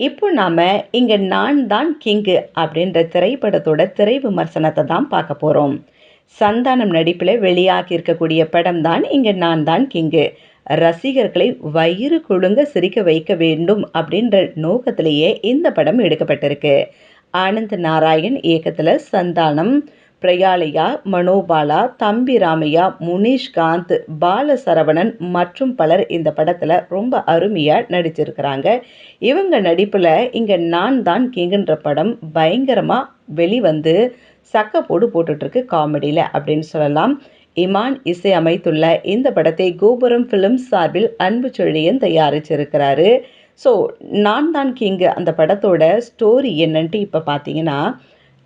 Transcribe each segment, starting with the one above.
இப்போ நாம் இங்கே நான் தான் கிங்கு அப்படின்ற திரைப்படத்தோட திரை விமர்சனத்தை தான் பார்க்க போகிறோம் சந்தானம் நடிப்பில் வெளியாகி இருக்கக்கூடிய படம் தான் இங்கே நான் தான் கிங்கு. ரசிகர்களை வயிறு கொழுங்க சிரிக்க வைக்க வேண்டும் அப்படின்ற நோக்கத்திலேயே இந்த படம் எடுக்கப்பட்டிருக்கு. ஆனந்த் நாராயண் இயக்கத்தில் சந்தானம் பிரயாலையா மனோபாலா தம்பி ராமையா முனீஷ்காந்த் பாலசரவணன் மற்றும் பலர் இந்த படத்தில் ரொம்ப அருமையாக நடிச்சிருக்கிறாங்க. இவங்க நடிப்பில் இங்கே நான் தான் கிங்குன்ற படம் பயங்கரமாக வெளிவந்து சக்கப்போடு போட்டுட்ருக்கு காமெடியில் அப்படின்னு சொல்லலாம். இமான் இசை அமைத்துள்ள இந்த படத்தை கோபுரம் ஃபிலிம்ஸ் சார்பில் அன்பு செழியன் தயாரிச்சிருக்கிறாரு. ஸோ நான் தான் கிங்கு அந்த படத்தோட ஸ்டோரி என்னன்ட்டு இப்போ பார்த்தீங்கன்னா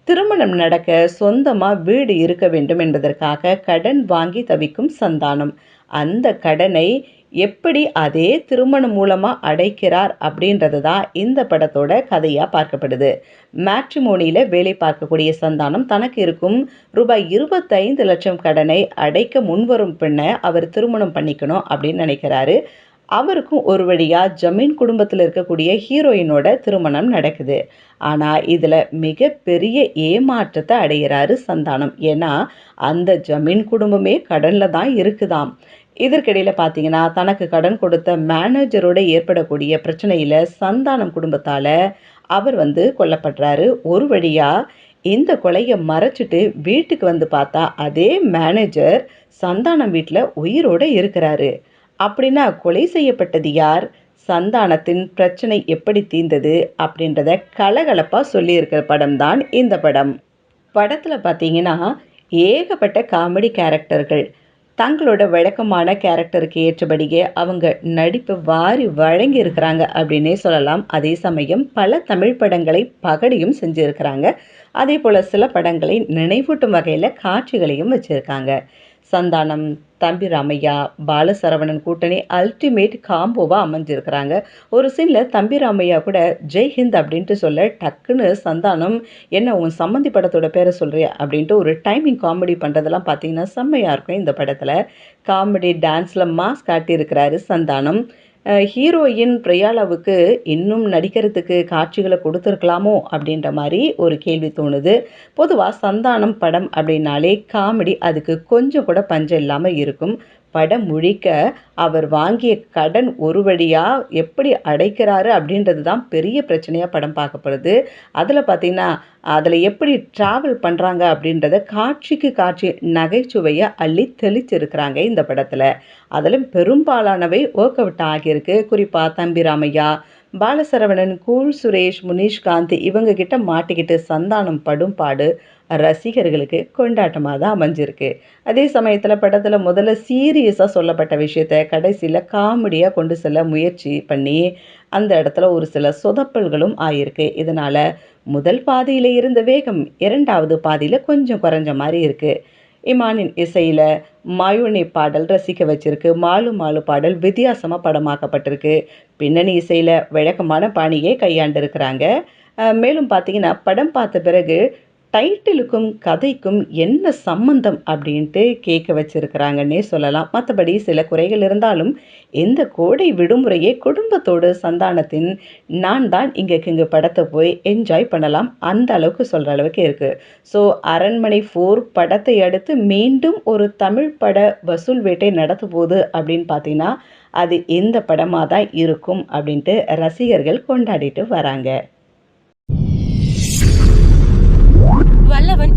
திருமணம் நடக்க சொந்தமாக வீடு இருக்க வேண்டும் என்பதற்காக கடன் வாங்கி தவிக்கும் சந்தானம். அந்த கடனை எப்படி அதே திருமணம் மூலமாக அடைக்கிறார் அப்படின்றது தான் இந்த படத்தோட கதையாக பார்க்கப்படுது. மேட்ரிமோனியில் வேலை பார்க்கக்கூடிய சந்தானம் தனக்கு இருக்கும் ரூபாய் இருபத்தைந்து லட்சம் கடனை அடைக்க முன்வரும் பெண்ணை அவர் திருமணம் பண்ணிக்கணும் அப்படின்னு நினைக்கிறாரு. அவருக்கும் ஒரு வழியாக ஜமீன் குடும்பத்தில் இருக்கக்கூடிய ஹீரோயினோட திருமணம் நடக்குது. ஆனால் இதில் மிகப்பெரிய ஏமாற்றத்தை அடைகிறாரு சந்தானம். ஏன்னா அந்த ஜமீன் குடும்பமே கடனில் தான் இருக்குதாம். இதற்கிடையில் பார்த்தீங்கன்னா தனக்கு கடன் கொடுத்த மேனேஜரோட ஏற்படக்கூடிய பிரச்சனையில் சந்தானம் குடும்பத்தால் அவர் வந்து கொல்லப்படுறாரு. ஒரு வழியாக இந்த கொலையை மறைச்சிட்டு வீட்டுக்கு வந்து பார்த்தா அதே மேனேஜர் சந்தானம் வீட்டில் உயிரோடு இருக்கிறாரு. அப்படின்னா கொலை செய்யப்பட்டது யார்? சந்தானத்தின் பிரச்சனை எப்படி தீர்ந்தது? அப்படின்றத கலகலப்பாக சொல்லியிருக்கிற படம் தான் இந்த படம். படத்தில் பார்த்தீங்கன்னா ஏகப்பட்ட காமெடி கேரக்டர்கள். தங்களோட வழக்கமான கேரக்டருக்கு ஏற்றபடியே அவங்க நடிப்பு வாரி வழங்கி இருக்கிறாங்க அப்படின்னே சொல்லலாம். அதே சமயம் பல தமிழ் படங்களை பகடியும் செஞ்சுருக்கிறாங்க. அதே போல் சில படங்களை நினைவூட்டும் வகையில் காட்சிகளையும் வச்சுருக்காங்க. சந்தானம் தம்பி ராமையா பாலசரவணன் கூட்டணி அல்டிமேட் காம்போவாக அமைஞ்சிருக்கிறாங்க. ஒரு சீனில் தம்பி ராமையா கூட ஜெய் ஹிந்த் அப்படின்ட்டு சொல்ல டக்குன்னு சந்தானம் என்ன உன் சம்மந்தி படத்தோட பேரை சொல்கிறியா அப்படின்ட்டு ஒரு டைமிங் காமெடி பண்ணுறதெல்லாம் பார்த்தீங்கன்னா செம்மையாக இருக்கும் இந்த படத்தில். காமெடி டான்ஸில் மாஸ் காட்டியிருக்கிறாரு சந்தானம். ஹீரோயின் பிரியாலாவுக்கு இன்னும் நடிக்கிறதுக்கு காட்சிகளை கொடுத்துருக்கலாமோ அப்படின்ற மாதிரி ஒரு கேள்வி தோணுது. பொதுவாக சந்தானம் படம் அப்படின்னாலே காமெடி அதுக்கு கொஞ்சம் கூட பஞ்சம் இல்லாமல் இருக்கும். படம் முழிக்க அவர் வாங்கிய கடன் ஒரு வழியாக எப்படி அடைக்கிறாரு அப்படின்றது தான் பெரிய பிரச்சனையாக படம் பார்க்கப்படுது அதில் பார்த்திங்கன்னா அதில் எப்படி ட்ராவல் பண்ணுறாங்க அப்படின்றத காட்சிக்கு காட்சி நகைச்சுவையை அள்ளி தெளிச்சிருக்கிறாங்க இந்த படத்தில். அதில் பெரும்பாலானவை ஒர்க் அவுட் ஆகியிருக்கு. குறிப்பாக தம்பி ராமையா பாலசரவணன் கூல் சுரேஷ் முனீஷ்காந்த் இவங்க கிட்ட மாட்டிக்கிட்டு சந்தானம் படும் பாடு ரசிகர்களுக்கு கொண்டாட்டமாக தான் அமைஞ்சிருக்கு. அதே சமயத்தில் படத்தில் முதல்ல சீரியஸாக சொல்லப்பட்ட விஷயத்த கடைசியில் காமெடியாக கொண்டு செல்ல முயற்சி பண்ணி அந்த இடத்துல ஒரு சில சொதப்பல்களும் ஆயிருக்கு. இதனால் முதல் பாதியில் இருந்த வேகம் இரண்டாவது பாதியில் கொஞ்சம் குறைஞ்ச மாதிரி இருக்குது இமானின் இசையில் மாயுனி பாடல் ரசிக்க வச்சிருக்கு. மாலு மாலு பாடல் வித்தியாசமாக படமாக்கப்பட்டிருக்கு. பின்னணி இசையில் வழக்கமான பாணியை கையாண்டிருக்கிறாங்க. மேலும் பார்த்தீங்கன்னா படம் பார்த்த பிறகு டைட்டிலுக்கும் கதைக்கும் என்ன சம்பந்தம் அப்படின்ட்டு கேட்க வச்சுருக்கிறாங்கன்னே சொல்லலாம். மற்றபடி சில குறைகள் இருந்தாலும் இந்த கோடை விடுமுறையை குடும்பத்தோடு சந்தானத்தின் நான் தான் இங்கே இங்கே படத்தை போய் என்ஜாய் பண்ணலாம். அந்த அளவுக்கு சொல்கிற அளவுக்கு இருக்குது ஸோ அரண்மனை ஃபோர் படத்தை அடுத்து மீண்டும் ஒரு தமிழ் பட வசூல் வேட்டை நடத்த போகுது அப்படின்னு பார்த்தீங்கன்னா அது இந்த படமாக தான் இருக்கும் அப்படின்ட்டு ரசிகர்கள் கொண்டாடிட்டு வராங்க. வல்லவன்